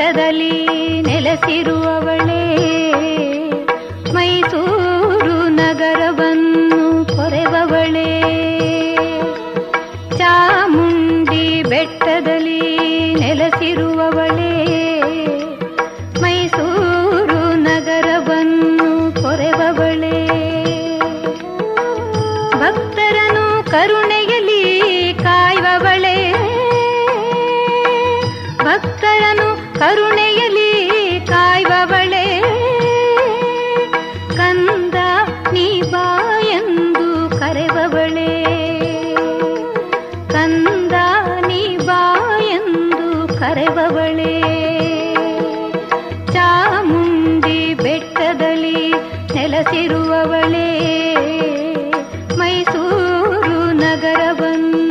ಬೆಟ್ಟದಲ್ಲಿ ನೆಲೆಸಿರುವವಳೇ ಮೈಸೂರು ನಗರವನ್ನು ಕೊರೆವವಳೇ ಚಾಮುಂಡಿ ಬೆಟ್ಟದಲ್ಲಿ ನೆಲೆಸಿರುವವಳೇ ಮೈಸೂರು ನಗರವನ್ನು ಕೊರೆವವಳೇ ಭಕ್ತರನು ಕರುಣೆಯಲ್ಲಿ ಕಾಯುವವಳೇ ಕರುಣೆಯಲಿ ಕಾಯುವವಳೆ. ಕಂದ ನೀ ಬಾ ಎಂದು ಕರೆವವಳೆ. ಕಂದ ನೀ ಬಾ ಎಂದು ಕರೆವವಳೆ. ಚಾಮುಂಡಿ ಬೆಟ್ಟದಲ್ಲಿ ನೆಲೆಸಿರುವವಳೆ. ಮೈಸೂರು ನಗರವನ್ನು